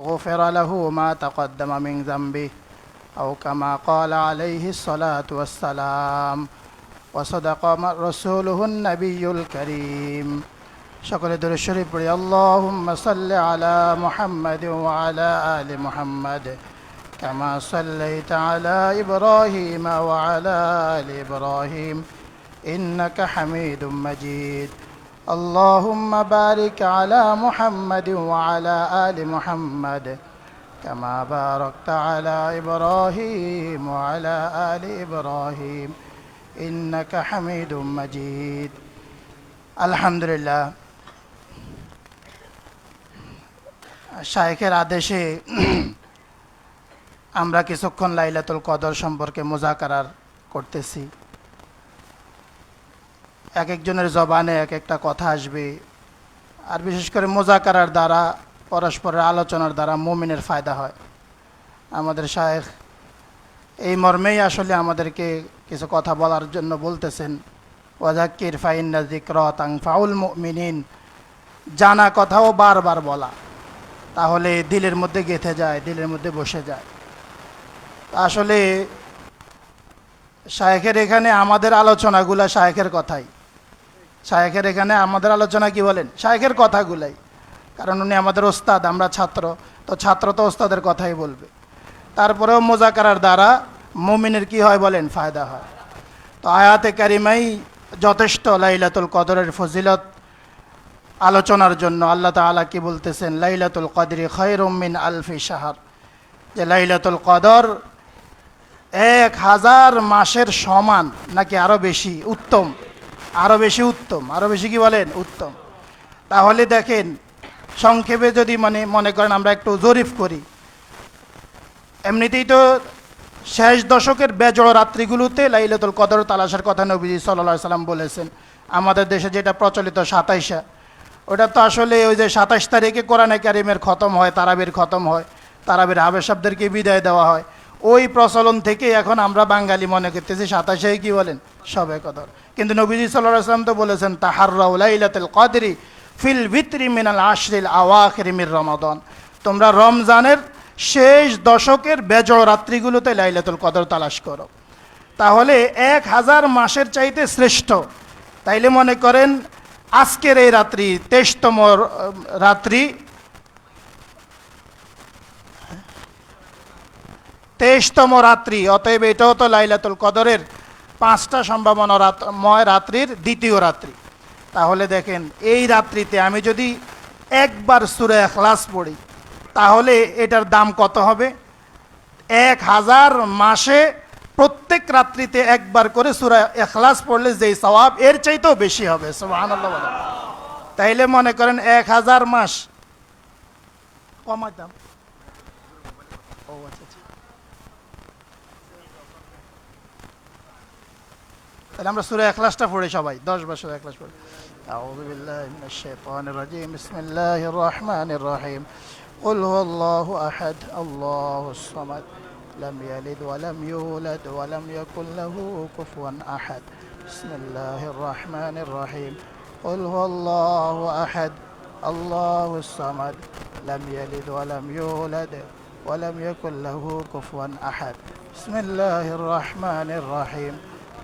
غفر له ما تقدم من ذنبه أو كما قال عليه الصلاة والسلام وصدق رسوله النبي الكريم. شكر در الشريف. اللهم صل على محمد وعلى آل محمد كما صليت على إبراهيم وعلى آل إبراهيم إنك حميد مجيد. اللهم بارك على محمد وعلى آل محمد كما باركت على إبراهيم وعلى آل إبراهيم إنك حميد مجيد الحمد لله শায়েখের আদেশে আমরা কিছুক্ষণ লাইলাতুল কদর সম্পর্কে মোজাকারার করতেছি এক একজনের জবানে এক একটা কথা আসবে। আর বিশেষ করে মোজাকারার দ্বারা, পরস্পরের আলোচনার দ্বারা মুমিনের ফায়দা হয়। আমাদের শায়েখ এই মর্মেই আসলে আমাদেরকে কিছু কথা বলার জন্য বলতেছেন ওয়াজাক্কির ফাইন্না জিক্রতাং ফাউল মিনিন জানা কথাও বারবার বলা। তাহলে দিলের মধ্যে গেঁথে যায়, দিলের মধ্যে বসে যায়। আসলে শায়েখের এখানে আমাদের আলোচনাগুলা শায়েখের কথাই। শায়েখের এখানে আমাদের আলোচনা কি বলেন? শায়েখের কথাগুলাই। কারণ উনি আমাদের ওস্তাদ, আমরা ছাত্র। তো ছাত্র তো ওস্তাদের কথাই বলবে। তারপরেও মোজাকারার দ্বারা মুমিনের কি হয় বলেন? ফায়দা হয়। তো আয়াতে কারিমাই যথেষ্ট লাইলাতুল কদরের ফজিলত। আলোচনার জন্য আল্লাহ তাআলা কি বলতেছেন? লাইলাতুল কদরি খৈরমিন আলফি শাহর। যে লাইলাতুল কদর এক হাজার মাসের সমান, নাকি আরও বেশি, উত্তম। আরও বেশি উত্তম আরও বেশি কি বলেন? উত্তম। তাহলে দেখেন, সংক্ষেপে যদি মানে মনে করেন আমরা একটু জরিফ করি। এমনিতেই তো শেষ দশকের বেজড় রাত্রিগুলোতে লাইলাতুল কদর তালাশের কথা নবীজি সাল্লাহ সাল্লাম বলেছেন, আমাদের দেশে যেটা প্রচলিত সাতাইশা, ওটা তো আসলে ওই যে সাতাশ তারিখে কোরআনে কারিমের খতম হয়, তারাবির খতম হয়, তারাবির হাবেশাবদেরকে বিদায় দেওয়া হয়। ওই প্রচলন থেকে এখন আমরা বাঙালি মনে করতেছি সাতাশে কি বলেন? সবে কদর। কিন্তু নবীজি সাল্লাহ আসলাম তো বলেছেন তাহার লাইলাতুল কদরি ফিল ভিত্রি মিনাল আশরিল আওয়াখিমির রমাদন। তোমরা রমজানের শেষ দশকের বেজড় রাত্রিগুলোতে লাইলাতুল কদর তালাশ করো। তাহলে এক হাজার মাসের চাইতে শ্রেষ্ঠ। তাইলে মনে করেন, আজকের এই রাত্রি, তেইশতম রাত্রি তেইশতম রাত্রি, অতএব এটাও তো লাইলাতুল কদরের পাঁচটা সম্ভাবনা রাতময় রাত্রির দ্বিতীয় রাত্রি। তাহলে দেখেন, এই রাত্রিতে আমি যদি একবার সুরে এখলাস পড়ি, তাহলে এটার দাম কত হবে? এক হাজার মাসে প্রত্যেক রাত্রিতে একবার করে সুরা এখলাস পড়লে যেই সওয়াব, এর চাইতেও বেশি হবে বলেন। তাইলে মনে করেন এক হাজার মাস। কমাই দাম ও আচ্ছা। তাহলে আমরা সুরা এখলাসটা পড়ি সবাই দশ বার সুরা এখলাস পড়ি أعوذ بالله من الشيطان الرجيم بسم الله الرحمن الرحيم قل هو الله أحد الله الصمد لم يلد ولم يولد ولم يكن له كفوا أحد بسم الله الرحمن الرحيم قل هو الله أحد الله الصمد لم يلد ولم يولد ولم يكن له كفوا أحد بسم الله الرحمن الرحيم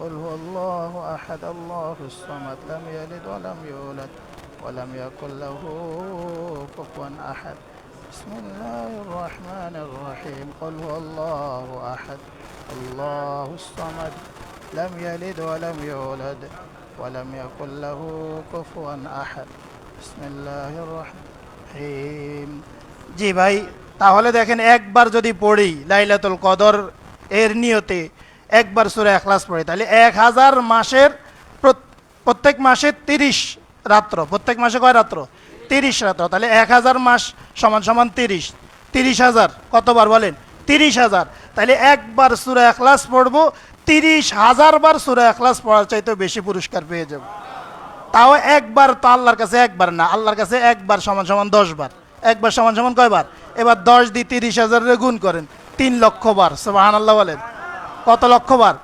قل هو الله أحد الله الصمد لم يلد ولم يولد ولم يكن له كفوا أحد بسم الله الرحمن الرحيم قل هو الله أحد الله الصمد لم يلد ولم يولد ولم يكن له كفوا أحد بسم الله الرحمن الرحيم জি ভাই তাহলে দেখেন একবার যদি পড়ি লাইলাতুল কদর এর নিয়তে একবার সুরে এখলাস পড়ি, তাহলে এক হাজার মাসের প্রত্যেক মাসে তিরিশ রাত্র। প্রত্যেক মাসে কয় রাত্র? তিরিশ রাত্র। তাহলে এক হাজার মাস সমান সমান তিরিশ। তিরিশ হাজার। কতবার বলেন? তিরিশ হাজার। তাহলে একবার সুরা এখলাস পড়ব, তিরিশ হাজার বার সুরা এখলাস পড়ার চাইতেও বেশি পুরস্কার পেয়ে যাব। তাও একবার তো আল্লাহর কাছে একবার না, আল্লাহর কাছে একবার সমান সমান দশ বার একবার সমান সমান কয়বার? এবার দশ দিয়ে তিরিশ হাজারের গুণ করেন, তিন লক্ষ বার। সোহান আল্লাহ বলেন। কত লক্ষবার?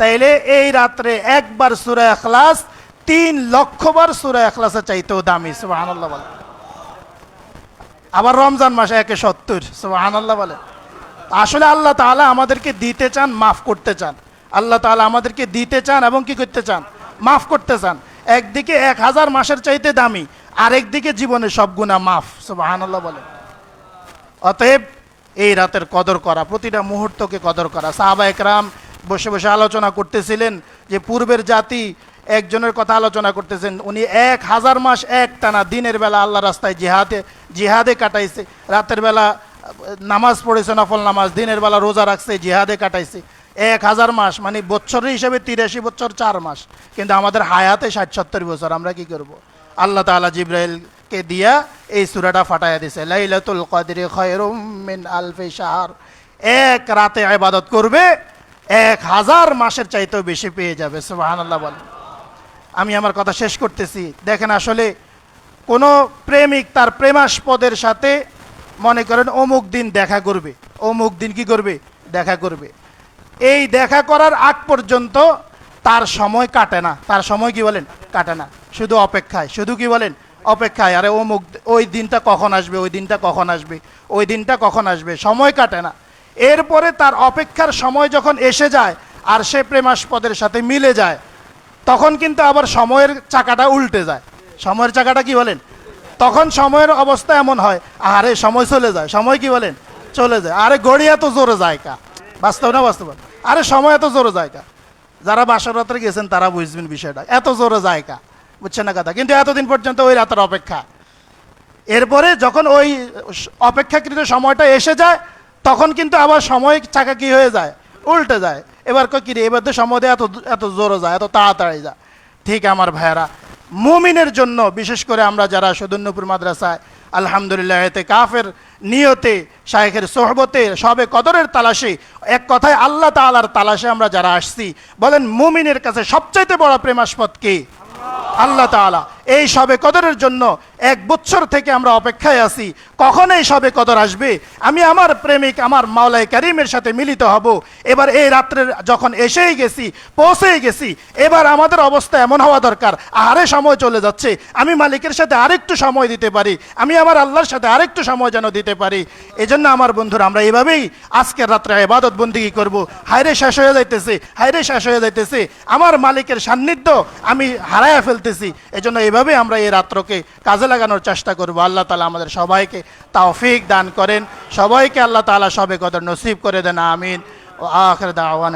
তাইলে এই রাত্রে একবার সুরা এখলাস তিন লক্ষবার সুরা এখলাসের চাইতেও দামি আল্লাহ বলেন আবার রমজান মাসে একে সত্তর আল্লাহ বলেন আসলে আল্লাহ তাআলা আমাদেরকে দিতে চান, মাফ করতে চান। আল্লাহ তাআলা আমাদেরকে দিতে চান এবং কি করতে চান? মাফ করতে চান। একদিকে এক হাজার মাসের চাইতে দামি, আরেকদিকে জীবনের সব গুণা মাফ আল্লাহ বলেন অতএব এই রাতের কদর করা, প্রতিটা মুহূর্তকে কদর করা। সাহাবা একরাম বসে বসে আলোচনা করতেছিলেন যে পূর্বের জাতি একজনের কথা আলোচনা করতেছেন। উনি এক হাজার মাস এক টানা দিনের বেলা আল্লাহ রাস্তায় জিহাদে জিহাদে কাটাইছে। রাতের বেলা নামাজ পড়েছে, নফল নামাজ, দিনের বেলা রোজা রাখছে, জিহাদে কাটাইছে। এক হাজার মাস মানে বছরের হিসেবে তিরাশি বছর চার মাস। কিন্তু আমাদের হায়াতে ষাট সত্তর বছর, আমরা কি করব? আল্লাহ তাআলা জিব্রাইলকে দিয়া এই সূরাটা ফাটাইয়া দিছে। লাইলাতুল কদরি খায়রুম মিন আলফি শাহর। এক রাতে ইবাদত করবে, এক হাজার মাসের চাইতেও বেশি পেয়ে যাবে, সুবহানাল্লাহ বলেন আমি আমার কথা শেষ করতেছি। দেখেন আসলে কোনো প্রেমিক তার প্রেমাস্পদের সাথে মনে করেন অমুক দিন দেখা করবে, অমুক দিন কি করবে? দেখা করবে। এই দেখা করার আগ পর্যন্ত তার সময় কাটে না। তার সময় কি বলেন? কাটে না। শুধু অপেক্ষায়। শুধু কি বলেন? অপেক্ষায়, আরে অমুক ওই দিনটা কখন আসবে, ওই দিনটা কখন আসবে, ওই দিনটা কখন আসবে, সময় কাটে না। এরপরে তার অপেক্ষার সময় যখন এসে যায় আর সে প্রেমাস্পদের সাথে মিলে যায়, তখন কিন্তু আবার সময়ের চাকাটা উল্টে যায়। সময়ের চাকাটা কি বলেন? তখন সময়ের অবস্থা এমন হয়, আরে সময় চলে যায়। সময় কি বলেন? চলে যায়। আরে গড়ি এত জোরে যায় কা? বাস্তব না বাস্তব? আরে সময় এত জোরে যায় কা? যারা বাসর রাত্রে গেছেন তারা বুঝবেন বিষয়টা। এত জোরে যায় কা? বুঝছেন না কথা। কিন্তু এতদিন পর্যন্ত ওই রাতের অপেক্ষা। এরপরে যখন ওই অপেক্ষাকৃত সময়টা এসে যায়, তখন কিন্তু আবার সময় চাকা কি হয়ে যায়, উল্টে যায়। এবার কই কিরে এবার তো সময় এত এত জোরে যায় এত তাড়াতাড়ি যায় ঠিক আমার ভাইয়েরা, মুমিনের জন্য বিশেষ করে আমরা যারা সদন্যপুর মাদ্রাসায়, আলহামদুলিল্লাহ, এতে কাফের নিয়তে, শায়েখের সোহবতে, সবে কদরের তালাশে, এক কথায় আল্লাহ তাআলার তালাশে আমরা যারা আসছি, বলেন মুমিনের কাছে সবচাইতে বড় প্রেমাস্পদ কে? আল্লাহ তাআলা এই সবে কদরের জন্য এক বছর থেকে আমরা অপেক্ষায় আছি। কখন এই সবে কদর আসবে? আমি আমার প্রেমিক, আমার মাওলাই করিমের সাথে মিলিত হব। এবার এই রাত্রের যখন এসেই গেছি, পৌঁছেই গেছি, এবার আমাদের অবস্থা এমন হওয়া দরকার। আরে সময় চলে যাচ্ছে। আমি মালিকের সাথে আরেকটু সময় দিতে পারি। আমি আমার আল্লাহর সাথে আরেকটু সময় যেন দিতে পারি। এজন্য আমার বন্ধুরা, আমরা এভাবেই আজকের রাত্রে ইবাদত বন্দিগি করব। হায়রে শেষ হয়ে যাইতেছে, হায়রে শেষ হয়ে যাইতেছে। আমার মালিকের সান্নিধ্য আমি হারায়া ফেলতেছি। এজন্য এভাবে আমরা এই রাত্রকে কাজে লাগানোর চেষ্টা করব। আল্লাহ তালা আমাদের সবাইকে তাওফিক দান করেন। সবাইকে আল্লাহ তালা সবে কদর নসিব করে দেন। আমিন। ও আখর দাওয়ান।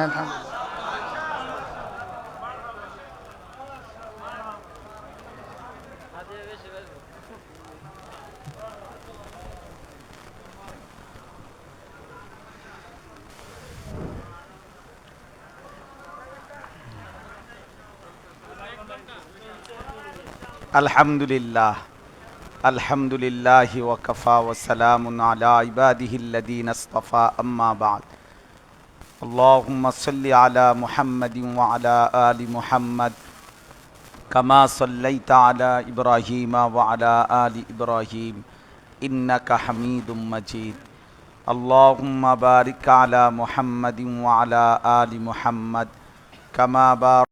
আলহামদুলিল্লাহ আলহামদুলিল্লাহ ওয়াকফা ওয়াসালাম আলা ইবাদিহিল্লাদিন আসতাফা আম্মা বাদ اللهم صل على محمد وعلى آل محمد كما صليت على إبراهيم وعلى آل إبراهيم إنك حميد مجيد اللهم بارك على محمد وعلى آل محمد كما بارك